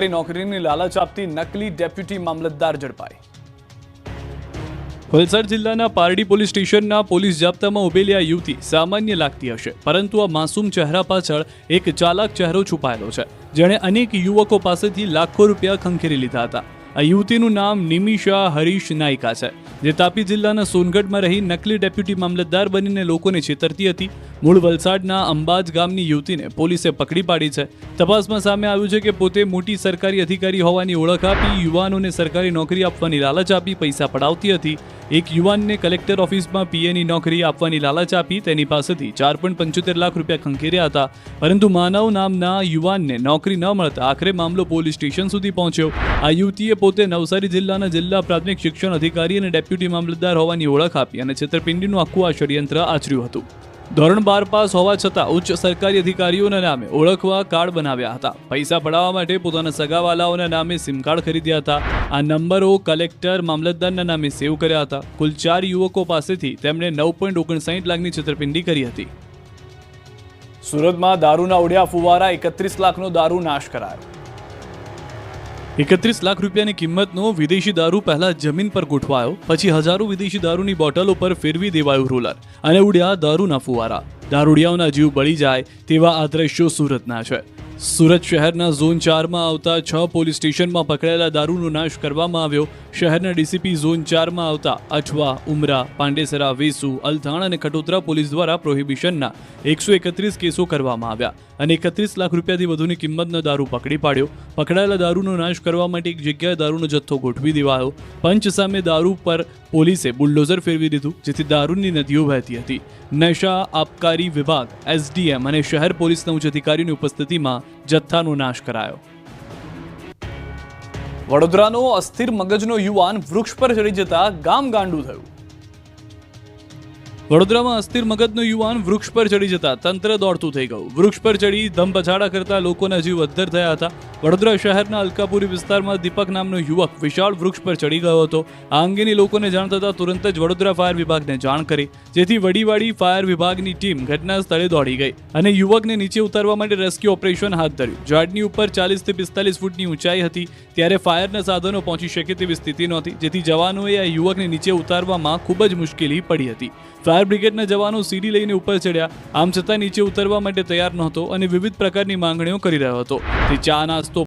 નોકરીની લાલચ આપતી નકલી ડેપ્યુટી મામલતદાર ઝડપાઈ. વલસાડ જિલ્લાના પારડી પોલીસ સ્ટેશનના પોલીસ જાપ્તામાં ઉભેલી આ યુવતી સામાન્ય લાગતી હશે, પરંતુ આ માસૂમ ચહેરા પાછળ એક ચાલાક ચહેરો છુપાયેલો છે. જેણે અનેક યુવકો પાસેથી લાખો રૂપિયા ખંખેરી લીધા હતા. આ યુવતીનું નામ નિમિષા હરીશ નાયકા છે, જે તાપી જિલ્લાના સોનગઢમાં રહી નકલી ડેપ્યુટી મામલતદાર બનીને લોકોને છેતરતી હતી મૂળ વલસાડના અંબાજ ગામની યુવતીને પોલીસે પકડી પાડી છે. તપાસમાં સામે આવ્યું છે કે પોતે મોટી સરકારી અધિકારી હોવાની ઓળખ આપી યુવાનોને સરકારી નોકરી આપવાની લાલચ આપી પૈસા પડાવતી હતી. એક યુવાનને કલેક્ટર ઓફિસમાં પીએની નોકરી આપવાની લાલચ આપી તેની પાસેથી ચાર પોઈન્ટ પંચોતેર લાખ રૂપિયા ખંખેર્યા હતા. પરંતુ માનવ નામના યુવાનને નોકરી ન મળતા આખરે મામલો પોલીસ સ્ટેશન સુધી પહોંચ્યો. આ યુવતીએ પોતે નવસારી જિલ્લાના જિલ્લા પ્રાથમિક શિક્ષણ અધિકારી અને ડેપ્યુટી મામલતદાર હોવાની ઓળખ આપી અને છેતરપિંડીનું આખું આ ષડયંત્ર આચર્યું હતું. ધોરણ બાર પાસ હોવા છતાં ઉચ્ચ સરકારી અધિકારીઓના નામે ઓળખવા કાર્ડ બનાવ્યા હતા. પૈસા પડાવવા માટે પોતાના સગાવાલાઓના નામે સિમ કાર્ડ ખરીદ્યા હતા. આ નંબરો કલેક્ટર મામલતદારના નામે સેવ કર્યા હતા. કુલ ચાર યુવકો પાસેથી તેમણે નવ પોઈન્ટ ઓગણસાઠ લાખની છેતરપિંડી કરી હતી. સુરતમાં દારૂના ઉડ્યા ફુવારા એકત્રીસ લાખનો દારૂ નાશ કરાયો. એકત્રીસ લાખ રૂપિયાની કિંમતનો વિદેશી દારૂ પહેલા જમીન પર ગોઠવાયો, પછી હજારો વિદેશી દારૂની બોટલો પર ફેરવી દેવાયું રોલર અને ઉડ્યા દારૂના ફુવારા. દારૂડિયાઓના જીવ બળી જાય તેવા આ દ્રશ્યો સુરતના છે. સુરત શહેરના ઝોન ચારમાં આવતા છ પોલીસ સ્ટેશનમાં પકડાયેલા દારૂનો નાશ કરવામાં આવ્યો. શહેરના ડીસીપી ઝોન ચારમાં આવતા અઠવા, ઉમરા, પાંડેસરા, વેસુ, અલથાણ અને ખટોદરા પોલીસ દ્વારા પ્રોહિબિશનના એકસો એકત્રીસ કેસો કરવામાં આવ્યા અને એકત્રીસ લાખ રૂપિયાથી વધુની કિંમતનો દારૂ પકડી પાડ્યો. પકડાયેલા દારૂનો નાશ કરવા માટે એક જગ્યાએ દારૂનો જથ્થો ગોઠવી દેવાયો. પંચ સામે દારૂ પર પોલીસે બુલડોઝર ફેરવી દીધું, જેથી દારૂની નદીઓ વહેતી હતી. નશા આબકારી વિભાગ એસડીએમ અને શહેર પોલીસના ઉચ્ચ અધિકારીની ઉપસ્થિતિમાં જથ્થાનો નાશ કરાયો. વડોદરાનો અસ્થિર મગજનો યુવાન વૃક્ષ પર ચડી જતા ગામ ગાંડું થયું. વડોદરામાં અસ્થિર મગજનો યુવાન વૃક્ષ પર ચડી જતા તંત્ર દોડતું થઈ ગયું. વૃક્ષ પર ચડી ધમ પછાડા કરતા લોકોના જીવ અદ્ધર થયા હતા. વડોદરા શહેરના અલકાપુરી વિસ્તારમાં દીપક નામનો યુવક વિશાળ વૃક્ષ પર ચડી ગયો હતો. આ અંગેની લોકોને જાણ થતાં તુરંત જ વડોદરા ફાયર વિભાગને જાણ કરી. જેથી વડીવાડી ફાયર વિભાગની ટીમ ઘટના સ્થળે દોડી ગઈ અને યુવકને નીચે ઉતારવા માટે રેસ્ક્યુ ઓપરેશન હાથ ધર્યું. ઝાડની ઉપર ચાલીસથી પિસ્તાલીસ ફૂટની ઊંચાઈ હતી ત્યારે ફાયરના સાધનો પહોંચી શકે તેવી સ્થિતિ નહોતી, જેથી જવાનોએ આ યુવકને નીચે ઉતારવામાં ખૂબ જ મુશ્કેલી પડી હતી. ફાયર બ્રિગેડના જવાનો સીડી લઈને ઉપર ચડ્યા. આમ છતાં નીચે ઉતરવા માટે તૈયાર નહોતો અને વિવિધ પ્રકારની માંગણીઓ કરી રહ્યો હતો. તે ચા, નાસ્તો